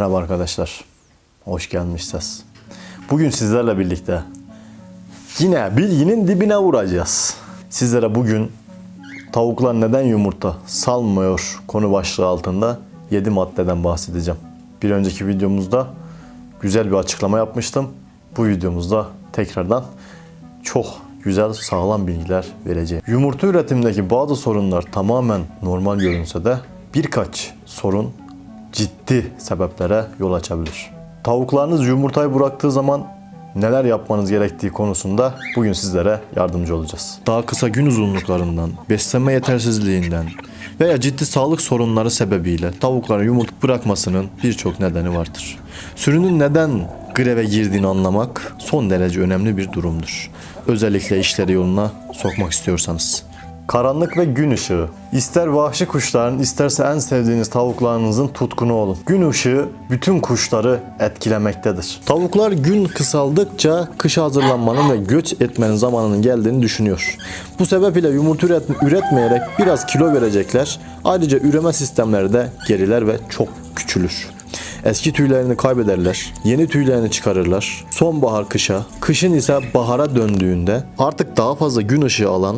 Merhaba arkadaşlar. Hoş gelmişsiniz. Bugün sizlerle birlikte yine bilginin dibine vuracağız. Sizlere bugün tavuklar neden yumurta salmıyor konu başlığı altında 7 maddeden bahsedeceğim. Bir önceki videomuzda güzel bir açıklama yapmıştım. Bu videomuzda tekrardan çok güzel sağlam bilgiler vereceğim. Yumurta üretimindeki bazı sorunlar tamamen normal görünse de birkaç sorun ciddi sebeplere yol açabilir. Tavuklarınız yumurtayı bıraktığı zaman neler yapmanız gerektiği konusunda bugün sizlere yardımcı olacağız. Daha kısa gün uzunluklarından, beslenme yetersizliğinden veya ciddi sağlık sorunları sebebiyle tavukların yumurta bırakmasının birçok nedeni vardır. Sürünün neden greve girdiğini anlamak son derece önemli bir durumdur. Özellikle işleri yoluna sokmak istiyorsanız. Karanlık ve gün ışığı. İster vahşi kuşların isterse en sevdiğiniz tavuklarınızın tutkunu olun. Gün ışığı bütün kuşları etkilemektedir. Tavuklar gün kısaldıkça kışa hazırlanmanın ve göç etmenin zamanının geldiğini düşünüyor. Bu sebep ile yumurta üret- üretmeyerek biraz kilo verecekler. Ayrıca üreme sistemleri de geriler ve çok küçülür. Eski tüylerini kaybederler, yeni tüylerini çıkarırlar. Sonbahar kışa, kışın ise bahara döndüğünde artık daha fazla gün ışığı alan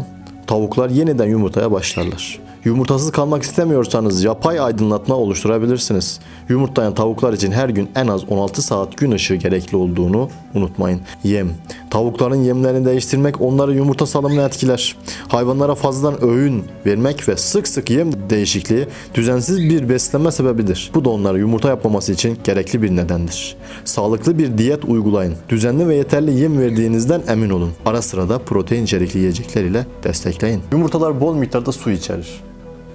tavuklar yeniden yumurtaya başlarlar. Yumurtasız kalmak istemiyorsanız yapay aydınlatma oluşturabilirsiniz. Yumurtlayan tavuklar için her gün en az 16 saat gün ışığı gerekli olduğunu unutmayın. Yem. Tavukların yemlerini değiştirmek onları yumurta salımını etkiler. Hayvanlara fazladan öğün vermek ve sık sık yem değişikliği düzensiz bir beslenme sebebidir. Bu da onları yumurta yapmaması için gerekli bir nedendir. Sağlıklı bir diyet uygulayın. Düzenli ve yeterli yem verdiğinizden emin olun. Ara sıra da protein içerikli yiyecekler ile destekleyin. Yumurtalar bol miktarda su içerir.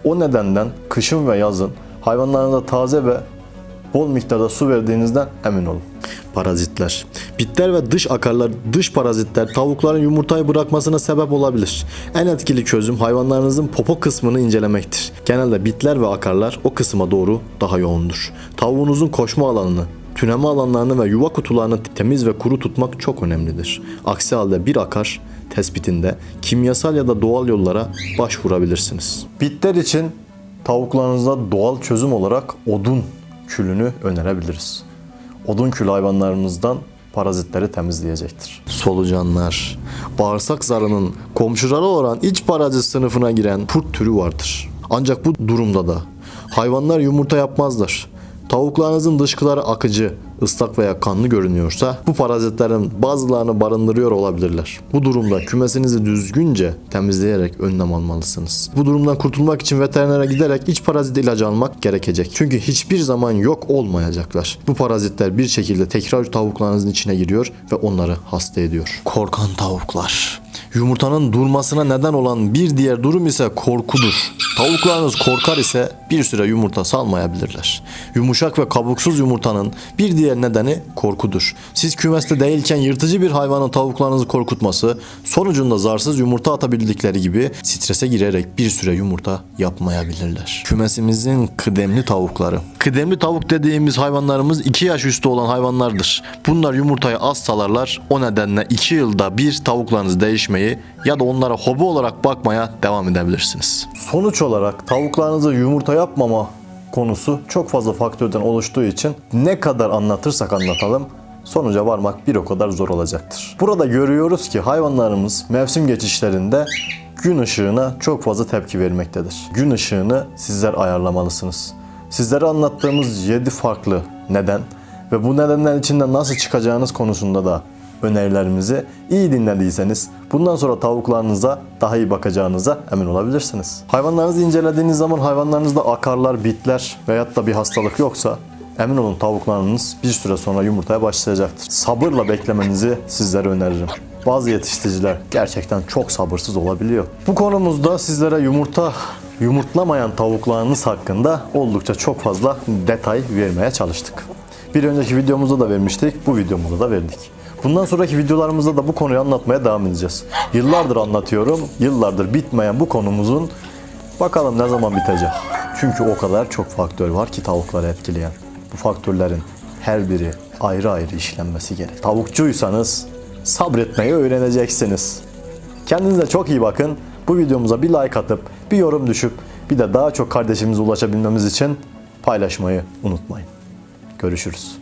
O nedenden kışın ve yazın hayvanlarınıza taze ve bol miktarda su verdiğinizden emin olun. Parazitler. Bitler ve dış akarlar, dış parazitler tavukların yumurtayı bırakmasına sebep olabilir. En etkili çözüm hayvanlarınızın popo kısmını incelemektir. Genelde bitler ve akarlar o kısma doğru daha yoğundur. Tavuğunuzun koşma alanını, tüneme alanlarını ve yuva kutularını temiz ve kuru tutmak çok önemlidir. Aksi halde bir akar tespitinde kimyasal ya da doğal yollara başvurabilirsiniz. Bitler için tavuklarınızda doğal çözüm olarak odun külünü önerebiliriz. Odun külü hayvanlarımızdan parazitleri temizleyecektir. Solucanlar. Bağırsak zarının komşuları olan iç parazit sınıfına giren kurt türü vardır. Ancak bu durumda da hayvanlar yumurta yapmazlar. Tavuklarınızın dışkıları akıcı, ıslak veya kanlı görünüyorsa bu parazitlerin bazılarını barındırıyor olabilirler. Bu durumda kümesinizi düzgünce temizleyerek önlem almalısınız. Bu durumdan kurtulmak için veterinere giderek iç parazit ilacı almak gerekecek. Çünkü hiçbir zaman yok olmayacaklar. Bu parazitler bir şekilde tekrar tavuklarınızın içine giriyor ve onları hasta ediyor. Korkan tavuklar. Yumurtanın durmasına neden olan bir diğer durum ise korkudur. Tavuklarınız korkar ise bir süre yumurta salmayabilirler. Yumuşak ve kabuksuz yumurtanın bir diğer nedeni korkudur. Siz kümeste değilken yırtıcı bir hayvanın tavuklarınızı korkutması sonucunda zarsız yumurta atabildikleri gibi strese girerek bir süre yumurta yapmayabilirler. Kümesimizin kıdemli tavukları. Kıdemli tavuk dediğimiz hayvanlarımız 2 yaş üstü olan hayvanlardır. Bunlar yumurtayı az salarlar. O nedenle 2 yılda bir tavuklarınızı değişmeyi ya da onlara hobi olarak bakmaya devam edebilirsiniz. Sonuç olarak tavuklarınızı yumurta yapmama konusu çok fazla faktörden oluştuğu için ne kadar anlatırsak anlatalım sonuca varmak bir o kadar zor olacaktır. Burada görüyoruz ki hayvanlarımız mevsim geçişlerinde gün ışığına çok fazla tepki vermektedir. Gün ışığını sizler ayarlamalısınız. Sizlere anlattığımız 7 farklı neden ve bu nedenler içinden nasıl çıkacağınız konusunda da önerilerimizi iyi dinlediyseniz bundan sonra tavuklarınıza daha iyi bakacağınıza emin olabilirsiniz. Hayvanlarınızı incelediğiniz zaman hayvanlarınızda akarlar, bitler veyahut da bir hastalık yoksa emin olun tavuklarınız bir süre sonra yumurtaya başlayacaktır. Sabırla beklemenizi sizlere öneririm. Bazı yetiştiriciler gerçekten çok sabırsız olabiliyor. Bu konumuzda sizlere yumurta yumurtlamayan tavuklarınız hakkında oldukça çok fazla detay vermeye çalıştık. Bir önceki videomuzda da vermiştik, bu videomuzda da verdik. Bundan sonraki videolarımızda da bu konuyu anlatmaya devam edeceğiz. Yıllardır anlatıyorum, yıllardır bitmeyen bu konumuzun bakalım ne zaman bitecek. Çünkü o kadar çok faktör var ki tavukları etkileyen. Bu faktörlerin her biri ayrı ayrı işlenmesi gerek. Tavukçuysanız sabretmeyi öğreneceksiniz. Kendinize çok iyi bakın. Bu videomuza bir like atıp bir yorum düşüp bir de daha çok kardeşimize ulaşabilmemiz için paylaşmayı unutmayın. Görüşürüz.